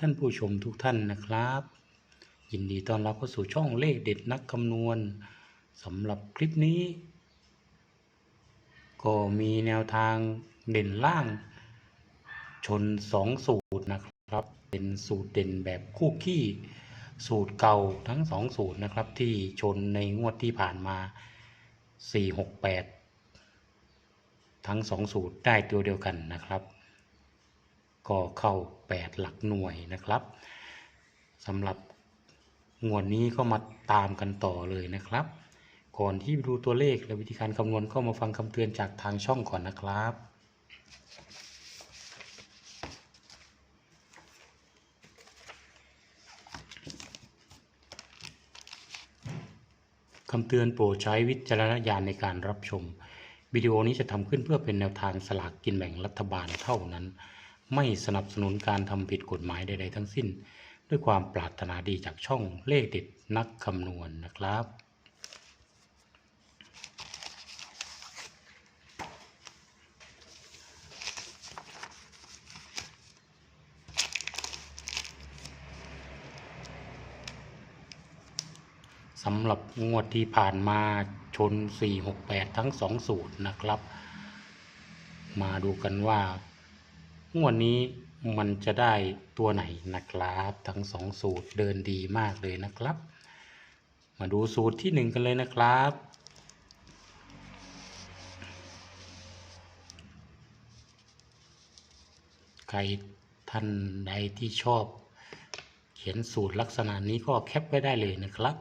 ท่านผู้ชมทุกท่านนะครับ ยินดีต้อนรับเข้าสู่ช่องเลขเด็ดนักคำนวณสำหรับคลิปนี้ ก็มีแนวทางเด่นล่าง ชนสองสูตรนะครับ เป็นสูตรเด่นแบบคู่ขี้ สูตรเก่าทั้งสองสูตรนะครับ ที่ชนในงวดที่ผ่านมา 468 ทั้งสองสูตรได้ตัวเดียวกันนะครับ ก็เข้า 8 หลักหน่วยนะครับสำหรับงวดนี้ก็มาตามกันต่อเลยนะครับ ก่อนที่ดูตัวเลขและวิธีการคำนวณก็มาฟังคำเตือนจากทางช่องก่อนนะครับคำเตือนโปรดใช้วิจารณญาณในการรับชม วิดีโอนี้จะทำขึ้นเพื่อเป็นแนวทางสลากกินแบ่งรัฐบาลเท่านั้น ไม่สนับสนุนการทำผิดกฎหมายใดๆทั้งสิ้น ด้วยความปรารถนาดีจากช่องเลขเด็ดนักคำนวณนะครับสำหรับงวดที่ผ่านมาชน 468 ทั้ง 2 สูตรนะครับ มาดูกันว่า งวดนี้มันจะได้ตัวไหนนะครับ ทั้ง2สูตรเดินดีมากเลยนะครับ มาดูสูตรที่1กันเลยนะครับ ใครท่านใดที่ชอบ เขียนสูตรลักษณะนี้ก็แคปไว้ได้เลยนะครับ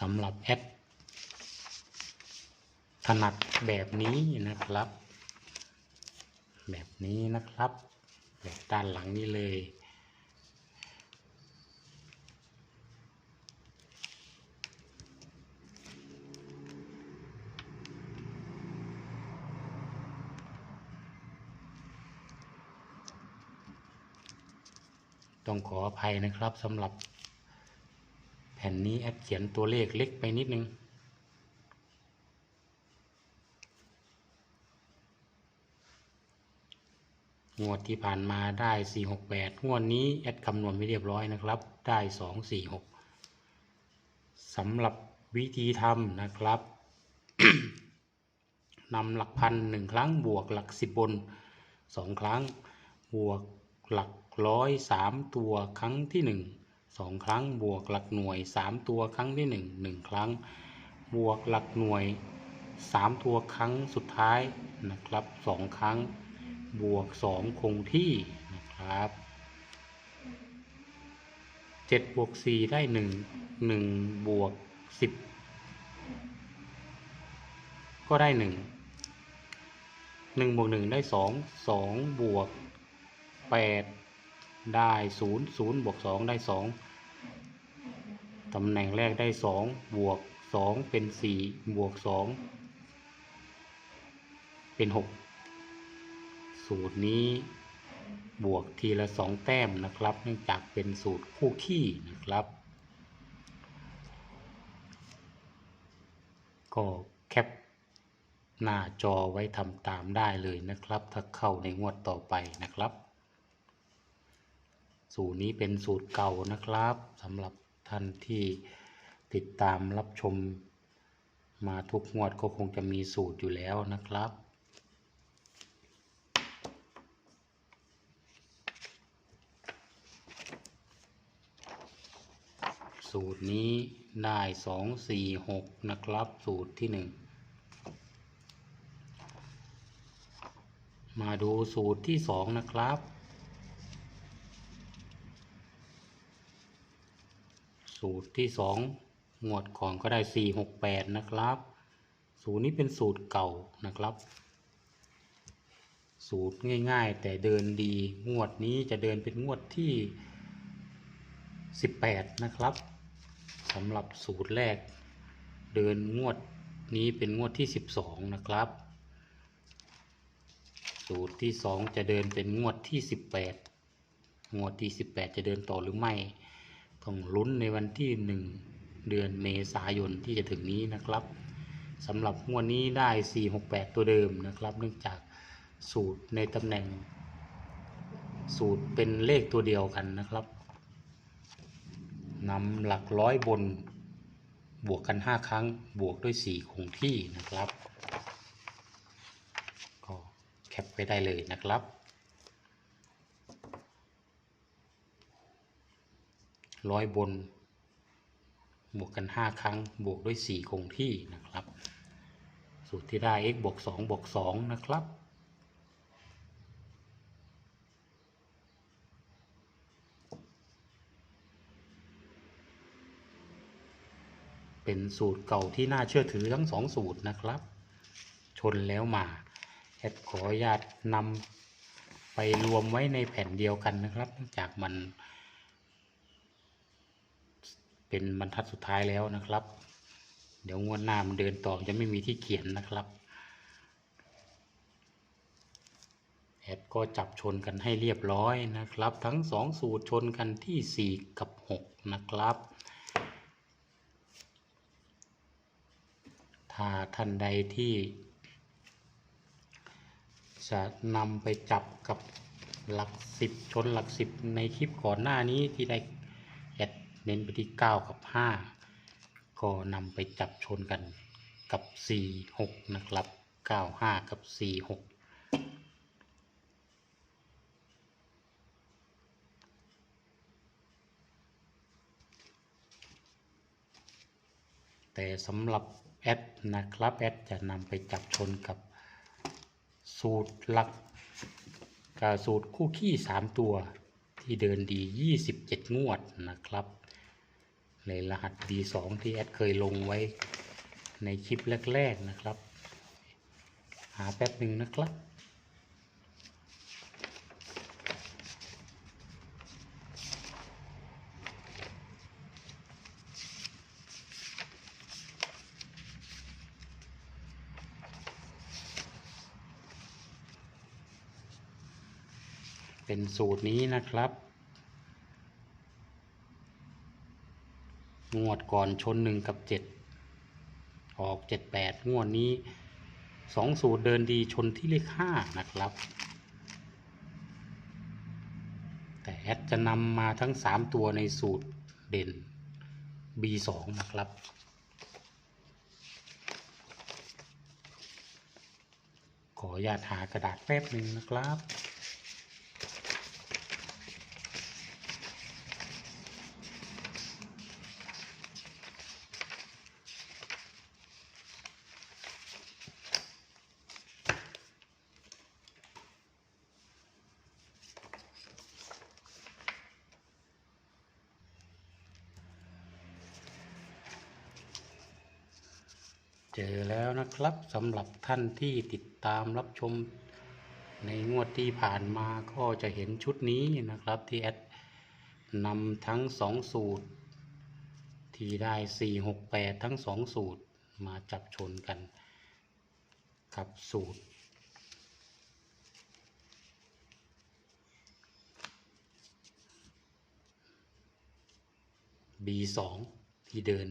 สำหรับแอดถนัดแบบนี้นะครับ แบบนี้นะครับ แบบด้านหลังนี้เลย ต้องขออภัยนะครับสำหรับแผ่นนี้แอดเขียนตัวเลขเล็กไปนิดนึง งวดที่ผ่านมาได้ 468 งวดนี้แอดคำนวณไม่เรียบร้อยนะครับ ได้ 246สำหรับวิธีทำนะครับนำหลักพันหนึ่งครั้งบวกหลักสิบบนสองครั้ง บวกหลักร้อยสามตัวครั้งที่หนึ่งสองครั้ง บวกหลักหน่วยสามตัวครั้งที่หนึ่งหนึ่งครั้ง บวกหลักหน่วยสามตัวครั้งสุดท้ายนะครับสองครั้ง บวกสองคงที่นะครับเจ็ดบวกสี่ได้หนึ่งหนึ่งบวกสิบก็ได้หนึ่งหนึ่งบวกหนึ่งได้สองสองบวกแปดได้ศูนย์ศูนย์บวกสองได้สองตำแหน่งแรกได้สองบวกสองเป็นสี่บวกสองเป็นหก สูตรนี้บวกทีละสองแต้มนะครับ เนื่องจากเป็นสูตรคู่ขี้นะครับ ก็แคปหน้าจอไว้ทำตามได้เลยนะครับ ถ้าเข้าในงวดต่อไปนะครับ สูตรนี้เป็นสูตรเก่านะครับสำหรับท่านที่ติดตามรับชมมาทุกงวดก็คงจะมีสูตรอยู่แล้วนะครับ สูตรนี้ได้สองสี่หกนะครับสูตรที่หนึ่งมาดูสูตรที่สองนะครับ สูตรที่สองงวดก่อนก็ได้สี่หกแปดนะครับ สูตรนี้เป็นสูตรเก่านะครับ สูตรง่ายๆ แต่เดินดีงวดนี้จะเดินเป็นงวดที่ 18 นะครับ สำหรับสูตรแรก เดินงวดนี้เป็นงวดที่ 12 นะครับ สูตรที่ 2 จะเดินเป็นงวดที่ 18 งวดที่ 18 จะเดินต่อหรือไม่ ต้องลุ้นในวันที่ 1 เดือนเมษายนที่จะถึงนี้นะครับสำหรับงวดนี้ได้ 468 ตัวเดิมนะครับ เนื่องจากสูตรในตำแหน่ง สูตรเป็นเลขตัวเดียวกันนะครับ นำหลักร้อยบนบวกกัน 5 ครั้งบวกด้วย 4 คงที่นะครับ ก็แคปไว้ได้เลยนะครับ ร้อยบน บวกกัน 5 ครั้งบวกด้วย 4 คงที่นะครับ สูตรที่ได้ x บวก2บวก2นะครับ เป็นสูตรเก่าที่น่าเชื่อถือทั้งสองสูตรนะครับ ชนแล้วมาแอดขออนุญาตนำไปรวมไว้ในแผ่นเดียวกันนะครับเนื่องจากมัน เป็นบรรทัดสุดท้ายแล้วนะครับ เดี๋ยวงวดหน้ามันเดินต่อจะไม่มีที่เขียนนะครับแอดก็จับชนกันให้เรียบร้อยนะครับ ทั้งสองสูตรชนกันที่ 4 กับ 6 นะครับ ถ้าท่านใดที่ จะนำไปจับกับหลักสิบชนหลักสิบในคลิปก่อนหน้านี้ที่ได้แอดเน้นไปที่ 9 กับ 5 ก็นำไปจับชนกันกับ 4 6 นะครับ 9 5 กับ 4 6แต่สำหรับ แอดนะครับแอดจะนำไปจับชนกับสูตรหลักกับสูตรคู่ขี้ 3 ตัวที่เดินดี 27 งวดนะครับ ในรหัส D2 ที่แอดเคยลงไว้ในคลิปแรก ๆนะครับ หาแป๊บหนึ่งนะครับ เป็นสูตรนี้นะครับ งวดก่อนชนหนึ่งกับเจ็ดออกเจ็ดแปดงวดนี้สองสูตรเดินดีชนที่เลขห้านะครับ แต่แอดจะนำมาทั้งสามตัวในสูตรเด่น B2 นะครับขออนุญาตหากระดาษแป๊บหนึ่งนะครับ เจอแล้วนะครับสำหรับท่านที่ติดตามรับชม ในงวดที่ผ่านมาก็จะเห็นชุดนี้นะครับที่แอดนำทั้งสองสูตร ที่ได้ 4 6 8 ทั้งสองสูตรมาจับชนกัน กับสูตร B2 ที่เดิน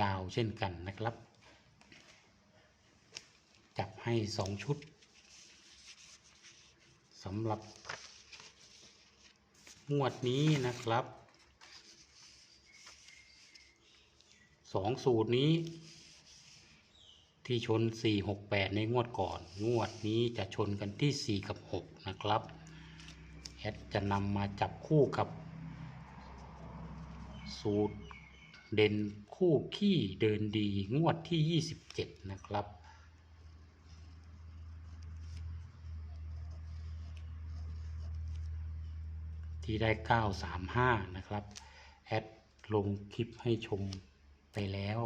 ยาวเช่นกันนะครับ จับให้สองชุดสำหรับ งวดนี้นะครับสองสูตรนี้ ที่ชน 4 6 8 ในงวดก่อน งวดนี้จะชนกันที่ 4 กับ 6 นะครับแอดจะนำมาจับคู่กับ สูตรเด่นคู่ขี้เดินดีงวดที่ 27 นะครับ ที่ได้ 935 นะครับ แอดลงคลิปให้ชมไปแล้ว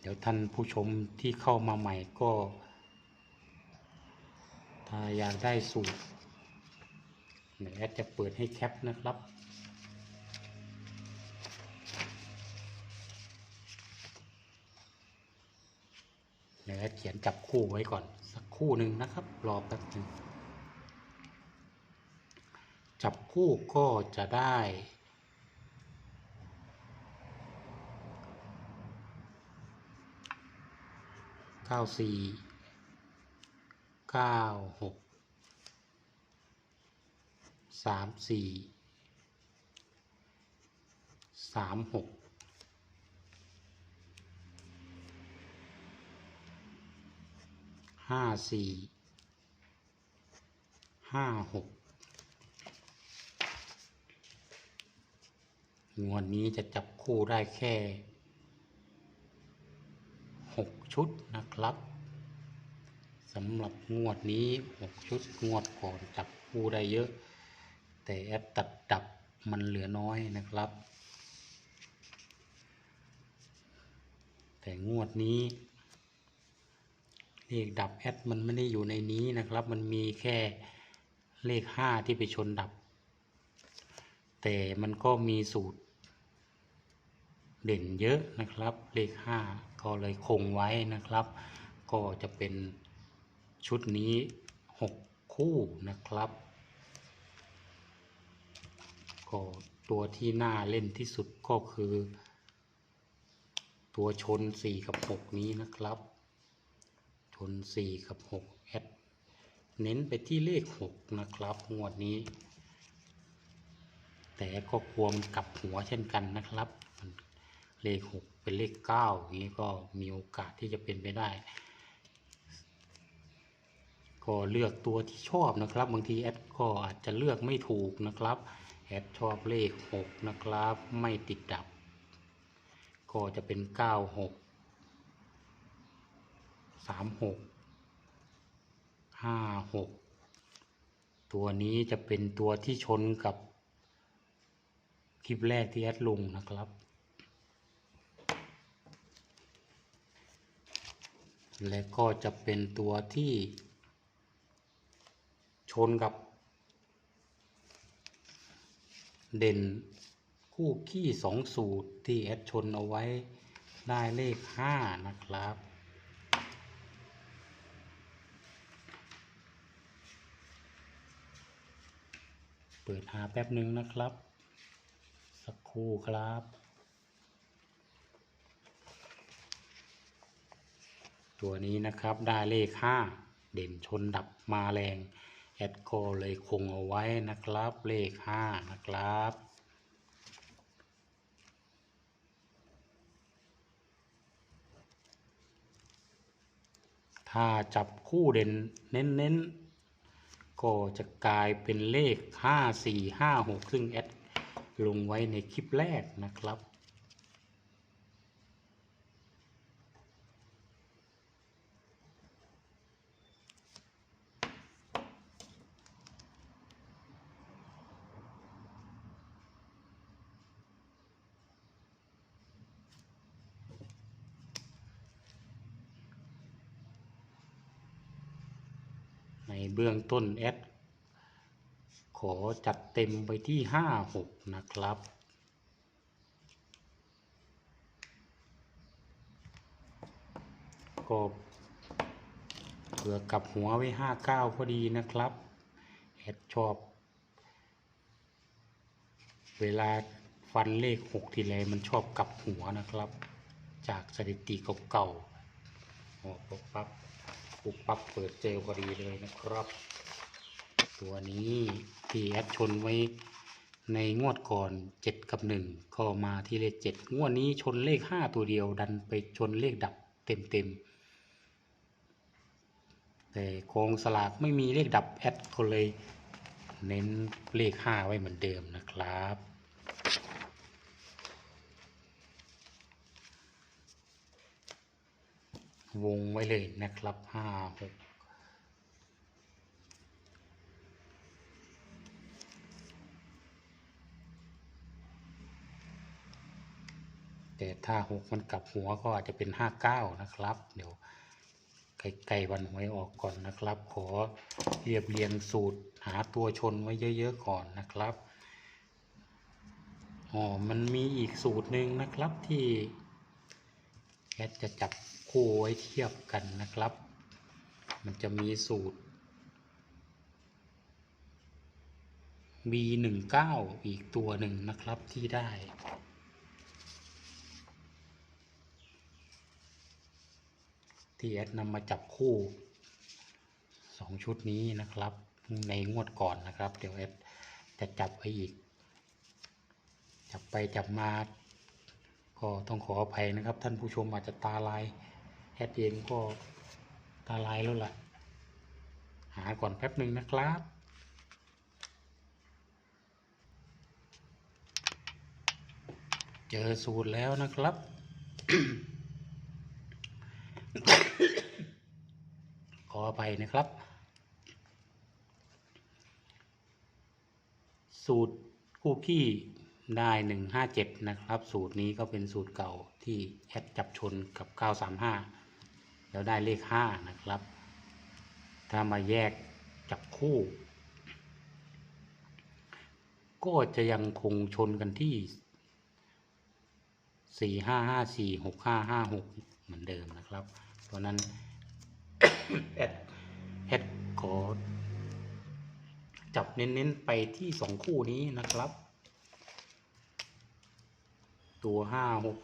เดี๋ยวท่านผู้ชมที่เข้ามาใหม่ก็ ถ้าอยากได้สูตรเดี๋ยแอดจะเปิดให้แคปนะครับเดี๋ยวแอดเขียนจับคู่ไว้ก่อน คู่หนึ่งนะครับ รอแป๊บหนึ่งจับคู่ก็จะได้เก้าสี่เก้าหกสามสี่สามหก ห้าสี่ห้าหกงวดนี้จะจับคู่ได้แค่หกชุดนะครับสำหรับงวดนี้หกชุดงวดก่อนจับคู่ได้เยอะ แต่แอดตัดดับมันเหลือน้อยนะครับ แต่งวดนี้ เลขดับแอดมันไม่ได้อยู่ในนี้นะครับ มันมีแค่เลขห้าที่ไปชนดับ แต่มันก็มีสูตร เด่นเยอะนะครับ เลขห้าก็เลยคงไว้นะครับ ก็จะเป็นชุดนี้หกคู่นะครับ ก็ตัวที่น่าเล่นที่สุดก็คือ ตัวชน 4 กับ 6 นี้นะครับ น 4 กับ6แอดเน้นไปที่เลข 6 นะครับ งวดนี้ แต่ก็ควรกลับหัวเช่นกันนะครับ เลข 6 เป็นเลข 9 อย่างนี้ก็มีโอกาสที่จะเป็นไปได้ ก็เลือกตัวที่ชอบนะครับ บางทีแอดก็อาจจะเลือกไม่ถูกนะครับแอดชอบเลข 6 นะครับ ไม่ติดดับ ก็จะเป็น 96 36 56ตัวนี้จะเป็นตัวที่ชนกับ คลิปแรกที่แอดลงนะครับ และก็จะเป็นตัวที่ชนกับ เด่นคู่ขี้สองสูตรที่แอดชนเอาไว้ได้เลขห้านะครับ ปิดหาแป๊บหนึ่งนะครับ สักครู่ครับตัวนี้นะครับได้เลขห้าเด่นชนดับมาแรงแอดก็เลยคงเอาไว้นะครับเลขห้านะครับ ถ้าจับคู่เด่นเน้นๆ ก็จะกลายเป็นเลข 5 4 5 6 ซึ่งแอดลงไว้ในคลิปแรกนะครับ เบื้องต้นแอดขอจัดเต็มไปที่ 5 6 นะครับ ก็เผื่อกลับหัวไว้ 5 9 พอดีนะครับแอดชอบ เวลาฟันเลข 6 ทีไรมันชอบกลับหัวนะครับ จากสถิติเก่าๆโอ้ปุ๊บปั๊บ ปุ๊บปั๊บเปิดเจลพอดีเลยนะครับ ตัวนี้ที่แอดชนไว้ในงวดก่อน 7 กับ 1 ก็มาที่เลข 7 งวดนี้ชนเลข 5 ตัวเดียว ดันไปชนเลขดับเต็มๆ แต่กองสลากไม่มีเลขดับแอดก็เลยเน้นเลข 5 ไว้เหมือนเดิมนะครับ วงไว้เลยนะครับห้าหกแต่ถ้าหกมันกลับหัวก็อาจจะเป็นห้าเก้านะครับ เดี๋ยวใกลๆวันหวยออกก่อนนะครับ ขอเรียบเรียงสูตรหาตัวชนไว้เยอะๆก่อนนะครับอ๋อมันมีอีกสูตรหนึ่งนะครับที่แอดจะจับ คู่ไว้เทียบกันนะครับ มันจะมีสูตร B19 อีกตัวหนึ่งนะครับที่ได้ ที่แอดนำมาจับคู่องชุดนี้นะครับ ในงวดก่อนนะครับ เดี๋ยวแอดจะจับไว้อีก จับไปจับมา ก็ต้องขออภัยนะครับ ท่านผู้ชมอาจจะตาลาย ดเองก็ตาลายแล้วล่ะ หาก่อนแป๊บหนึ่งนะครับ เจอสูตรแล้วนะครับ ขออภัยนะครับ สูตรคุกกี้ได้157นะครับ สูตรนี้ก็เป็นสูตรเก่าที่แอดจับชนกับ935 แล้วได้เลข5นะครับ ถ้ามาแยกจับคู่ ก็จะยังคงชนกันที่4 5 5 4 6 5 5 6เหมือนเดิมนะครับเพราะนั้นแอดแอดขอจับเน้นๆไปที่สองคู่นี้นะครับ ตัวห้าหก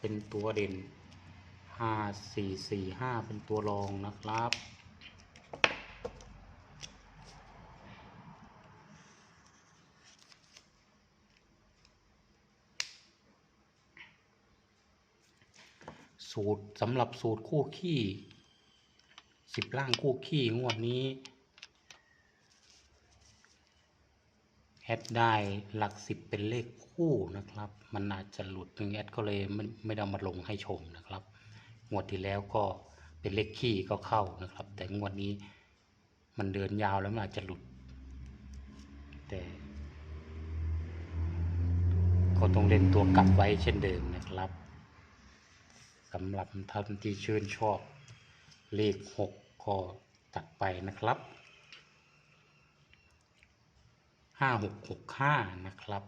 เป็นตัวเด่น ห้าสี่สี่ห้าเป็นตัวรองนะครับ สูตรสำหรับสูตรคู่ขี้สิบล่างคู่ขี้งวดนี้แอดได้หลักสิบเป็นเลขคู่นะครับ มันอาจจะหลุดถึงแอดก็เลยไม่ไม่ได้มาลงให้ชมนะครับ งวดที่แล้วก็เป็นเลขขี้ก็เข้านะครับ แต่งวดนี้มันเดินยาวแล้วมันอาจจะหลุด แต่ก็ต้องเล่นตัวกลับไว้เช่นเดิมนะครับสำหรับท่านที่ชื่นชอบเลขหกก็ตัดไปนะครับห้าหกหกห้านะครับ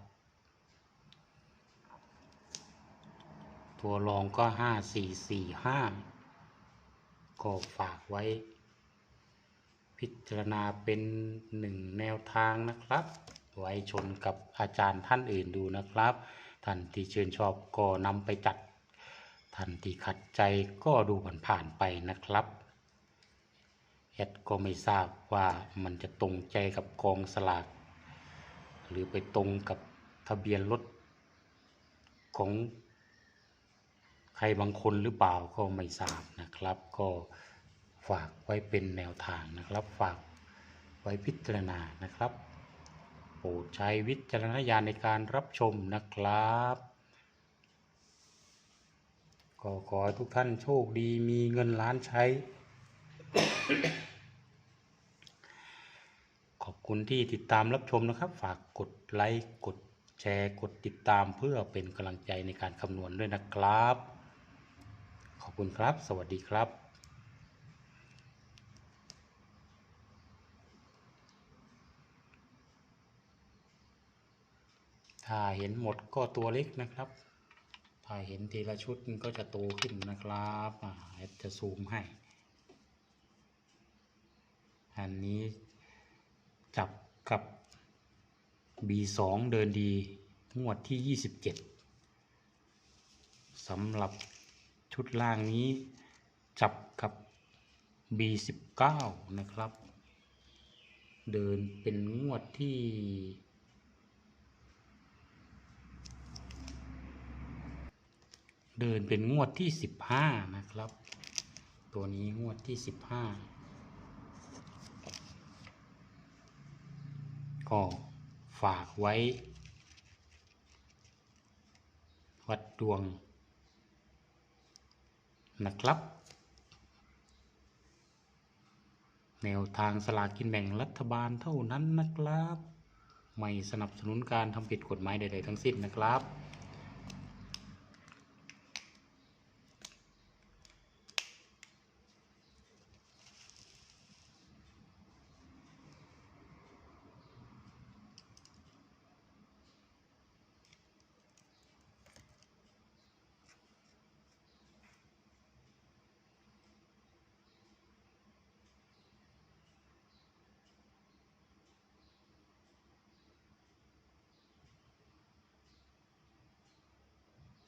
ตัวรองก็ห้าสี่สี่ห้าก็ฝากไว้ พิจารณาเป็นหนึ่งแนวทางนะครับ ไว้ชนกับอาจารย์ท่านอื่นดูนะครับ ท่านที่ชื่นชอบก็นำไปจัด ท่านที่ขัดใจก็ดูผ่านๆไปนะครับแอดก็ไม่ทราบว่ามันจะตรงใจกับกองสลาก หรือไปตรงกับทะเบียนรถของ ใครบางคนหรือเปล่าก็ไม่ทราบนะครับ ก็ฝากไว้เป็นแนวทางนะครับ ฝากไว้พิจารณานะครับโปรดใช้วิจารณญาณในการรับชมนะครับก็ขอให้ทุกท่านโชคดีมีเงินล้านใช้ ขอบคุณที่ติดตามรับชมนะครับ ฝากกดไลค์กดแชร์กดติดตามเพื่อเป็นกำลังใจในการคำนวณด้วยนะครับ คุณครับ สวัสดีครับถ้าเห็นหมดก็ตัวเล็กนะครับ ถ้าเห็นทีละชุดมันก็จะโตขึ้นนะครับจะซูมให้ อันนี้จับกับ B2 เดินดีงวดที่ 27สำหรับ ชุดล่างนี้จับกับ B19 นะครับ เดินเป็นงวดที่ เดินเป็นงวดที่ 15 นะครับ ตัวนี้งวดที่ 15 ก็ฝากไว้ วัดดวง นะครับ แนวทางสลากกินแบ่งรัฐบาลเท่านั้นนะครับ ไม่สนับสนุนการทำผิดกฎหมายใดๆทั้งสิ้นนะครับ